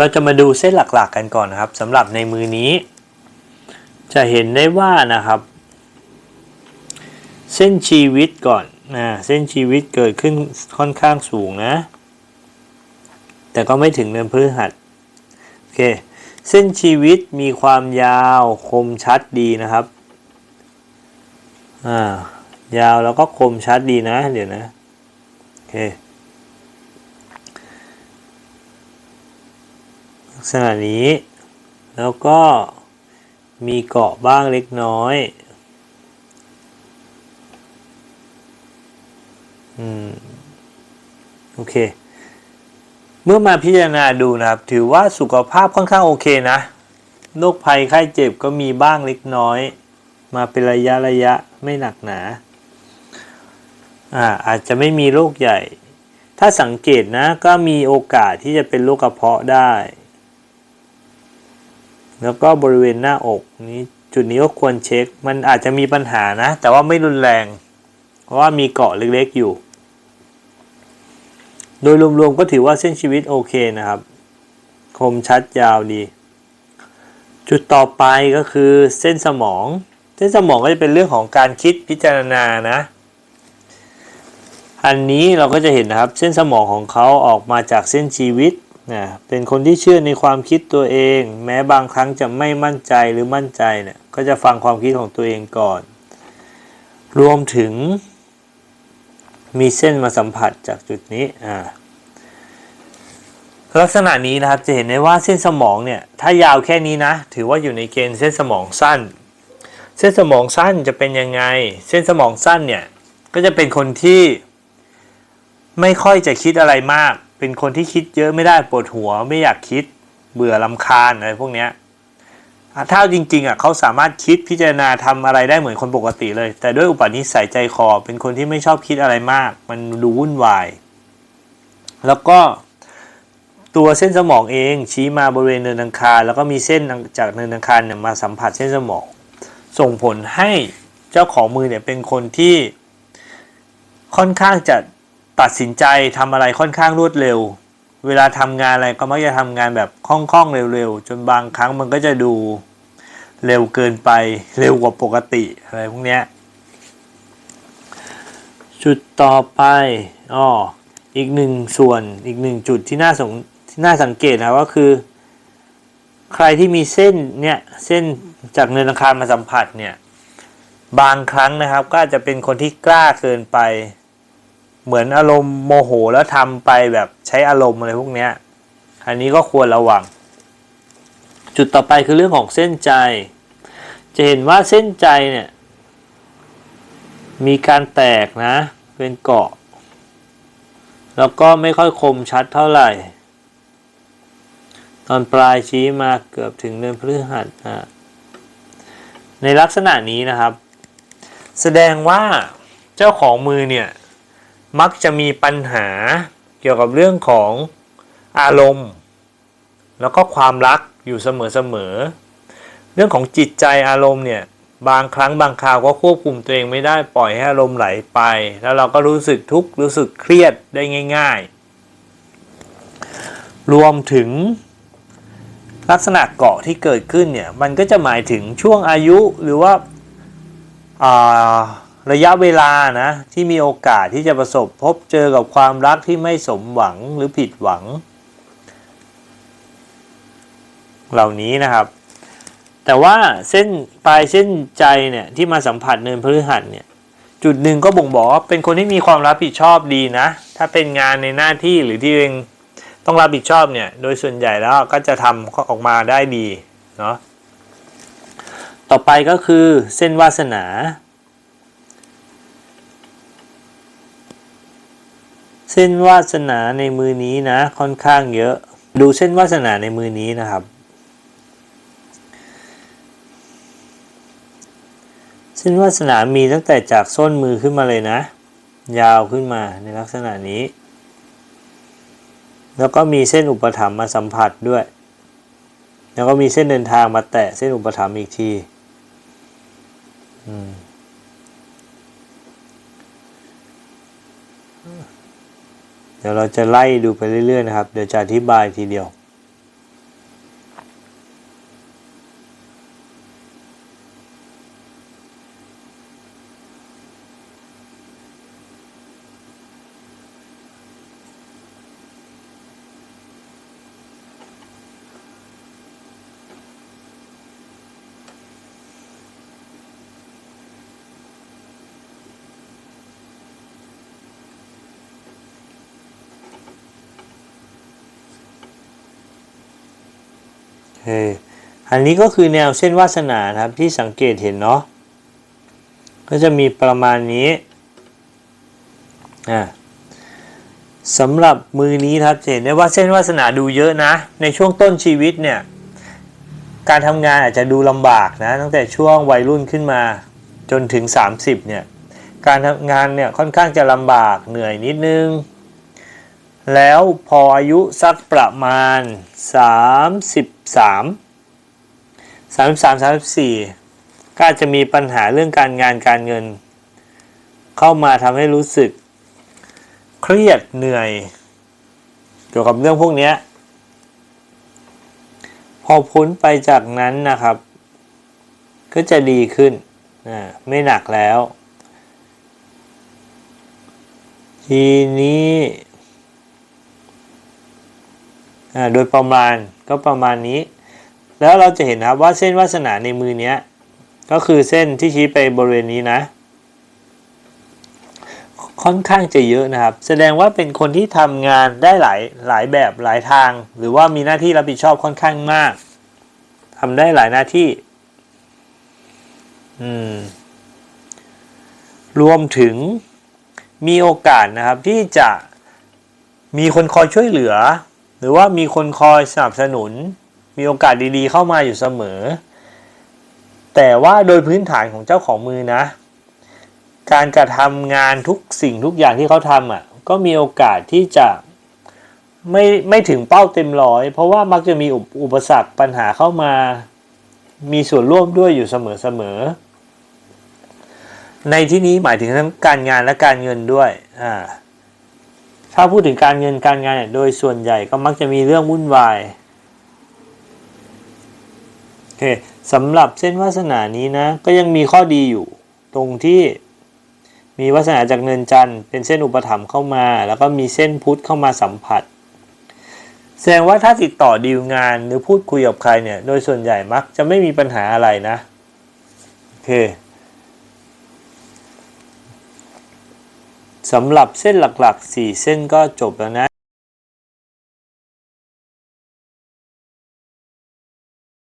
เราจะมาดูเส้นหลักๆกันก่อนนะครับสำหรับในมือนี้ จะเห็นได้ว่านะครับ เส้นชีวิตก่อนนะเส้นชีวิตเกิดขึ้นค่อนข้างสูงนะ แต่ก็ไม่ถึงเนินพฤหัสโอเคเส้นชีวิตมีความยาวคมชัดดีนะครับอ่ายาวแล้วก็คมชัดดีนะ เดี๋ยวนะโอเค ลักษณะนี้ แล้วก็มีเกาะบ้างเล็กน้อย อืม โอเค เมื่อมาพิจารณาดูนะครับ ถือว่าสุขภาพค่อนข้างโอเคนะ โรคภัยไข้เจ็บก็มีบ้างเล็กน้อย มาเป็นระยะระยะไม่หนักหนา อ่า อาจจะไม่มีโรคใหญ่ ถ้าสังเกตนะ ก็มีโอกาสที่จะเป็นโรคกระเพาะได้ แล้วก็บริเวณหน้าอกนี้จุดนี้ก็ควรเช็ค มันอาจจะมีปัญหานะ แต่ว่าไม่รุนแรง เพราะว่ามีเกาะเล็กๆอยู่ โดยรวมๆก็ถือว่าเส้นชีวิตโอเคนะครับ คมชัดยาวดี จุดต่อไปก็คือเส้นสมอง เส้นสมองก็จะเป็นเรื่องของการคิดพิจารณานะ อันนี้เราก็จะเห็นนะครับ เส้นสมองของเขาออกมาจากเส้นชีวิต นะเป็นคนที่เชื่อในความคิดตัวเอง แม้บางครั้งจะไม่มั่นใจหรือมั่นใจเนี่ยก็จะฟังความคิดของตัวเองก่อน รวมถึง มีเส้นมาสัมผัสจากจุดนี้อ่าลักษณะนี้นะครับจะเห็นได้ว่าเส้นสมองเนี่ยถ้ายาวแค่นี้นะ ถือว่าอยู่ในเกณฑ์เส้นสมองสั้น เส้นสมองสั้นจะเป็นยังไง เส้นสมองสั้นเนี่ยก็จะเป็นคนที่ไม่ค่อยจะคิดอะไรมาก เป็นคนที่คิดเยอะไม่ได้ปวดหัวไม่อยากคิดเบื่อลำคาญอะไรพวกเนี้ยอะถ้าจริงๆอะเขาสามารถคิดพิจารณาทำอะไรได้เหมือนคนปกติเลย แต่ด้วยอุปนิสัยใจคอ เป็นคนที่ไม่ชอบคิดอะไรมาก มันดูวุ่นวาย แล้วก็ตัวเส้นสมองเองชี้มาบริเวณเนินอังคาร แล้วก็มีเส้นจากเนินอังคารเนี่ยมาสัมผัสเส้นสมอง ส่งผลให้เจ้าของมือเนี่ยเป็นคนที่ค่อนข้างจะ ตัดสินใจทำอะไรค่อนข้างรวดเร็ว เวลาทำงานอะไรก็มักจะทำงานแบบคล่องๆเร็วๆ จนบางครั้งมันก็จะดูเร็วเกินไปเร็วกว่าปกติอะไรพวกเนี้ยจุดต่อไปอ๋ออีกหนึ่งส่วนอีกหนึ่งจุดที่น่าสงที่น่าสังเกตนะก็คือ ใครที่มีเส้นเนี่ยเส้นจากเนินอังคารมาสัมผัสเนี่ยบางครั้งนะครับก็อาจจะเป็นคนที่กล้าเกินไป เหมือนอารมณ์โมโหแล้วทำไปแบบใช้อารมณ์อะไรพวกเนี้ย อันนี้ก็ควรระวัง จุดต่อไปคือเรื่องของเส้นใจ จะเห็นว่าเส้นใจเนี่ย มีการแตกนะ เป็นเกาะ แล้วก็ไม่ค่อยคมชัดเท่าไหร่ ตอนปลายชี้มาเกือบถึงเดือนพฤหัสอะในลักษณะนี้นะครับ แสดงว่าเจ้าของมือเนี่ย มักจะมีปัญหาเกี่ยวกับเรื่องของอารมณ์ แล้วก็ความรักอยู่เสมอๆเรื่องของจิตใจอารมณ์เนี่ยบางครั้งบางคราวก็ควบคุมตัวเองไม่ได้ปล่อยให้อารมณ์ไหลไป แล้วเราก็รู้สึกทุกข์รู้สึกเครียดได้ง่าย ๆ รวมถึงลักษณะเกาะที่เกิดขึ้นเนี่ยมันก็จะหมายถึงช่วงอายุหรือว่าอ่า ระยะเวลานะที่มีโอกาสที่จะประสบพบเจอกับความรักที่ไม่สมหวังหรือผิดหวัง เหล่านี้นะครับ แต่ว่าเส้นปลายเส้นใจเนี่ยที่มาสัมผัสเนินพฤหัสเนี่ยจุดหนึ่งก็บ่งบอกว่าเป็นคนที่มีความรับผิดชอบดีนะ ถ้าเป็นงานในหน้าที่หรือที่เองต้องรับผิดชอบเนี่ยโดยส่วนใหญ่แล้วก็จะทำออกมาได้ดีเนาะต่อไปก็คือเส้นวาสนา เส้นวาสนาในมือนี้นะ ค่อนข้างเยอะ ดูเส้นวาสนาในมือนี้นะครับ เส้นวาสนามีตั้งแต่จากส้นมือขึ้นมาเลยนะ ยาวขึ้นมาในลักษณะนี้ แล้วก็มีเส้นอุปถัมภ์มาสัมผัสด้วย แล้วก็มีเส้นเดินทางมาแตะเส้นอุปถัมภ์อีกที อืม เดี๋ยวเราจะไล่ดูไปเรื่อยๆนะครับ เดี๋ยวจะอธิบายทีเดียว เอออันนี้ก็คือแนวเส้นวาสนาครับที่สังเกตเห็นเนาะก็จะมีประมาณนี้อ่าสำหรับมือนี้ครับเห็นได้ว่าเส้นวาสนาดูเยอะนะ ในช่วงต้นชีวิตเนี่ย การทำงานอาจจะดูลำบากนะ ตั้งแต่ช่วงวัยรุ่นขึ้นมาจนถึง 30เนี่ยการทำงานเนี่ยค่อนข้างจะลำบากเหนื่อยนิดนึง แล้วพออายุสักประมาณ 33 33 34 ก็อาจจะมีปัญหาเรื่องการงานการเงิน เข้ามาทำให้รู้สึก เครียดเหนื่อย เกี่ยวกับเรื่องพวกนี้พอพ้นไปจากนั้นนะครับ ก็จะดีขึ้นไม่หนักแล้ว ทีนี้ โดยประมาณก็ประมาณนี้ แล้วเราจะเห็นนะครับว่าเส้นวาสนาในมือเนี้ยก็คือเส้นที่ชี้ไปบริเวณนี้นะ ค่อนข้างจะเยอะนะครับ แสดงว่าเป็นคนที่ทำงานได้หลายหลายแบบหลายทาง หรือว่ามีหน้าที่รับผิดชอบค่อนข้างมากทำได้หลายหน้าที่อืมรวมถึงมีโอกาสนะครับที่จะมีคนคอยช่วยเหลือ หรือว่ามีคนคอยสนับสนุน มีโอกาสดีๆ เข้ามาอยู่เสมอ แต่ว่าโดยพื้นฐานของเจ้าของมือนะ การกระทำงานทุกสิ่งทุกอย่างที่เขาทำอะ ก็มีโอกาสที่จะไม่ไม่ถึงเป้าเต็มร้อย เพราะว่ามักจะมีอุปอุปสรรคปัญหาเข้ามา มีส่วนร่วมด้วยอยู่เสมอๆในที่นี้หมายถึงทั้งการงานและการเงินด้วย อ่า ถ้าพูดถึงการเงินการงานเนี่ยโดยส่วนใหญ่ก็มักจะมีเรื่องวุ่นวายโอเคสำหรับเส้นวาสนานี้นะ ก็ยังมีข้อดีอยู่ ตรงที่มีวาสนาจากเนินจันทร์เป็นเส้นอุปถัมภ์เข้ามา แล้วก็มีเส้นพุทธเข้ามาสัมผัส แสดงว่าถ้าติดต่อดีลงานหรือพูดคุยกับใครเนี่ย โดยส่วนใหญ่มักจะไม่มีปัญหาอะไรนะโอเค สำหรับเส้นหลักๆ 4 เส้นก็จบแล้วนะ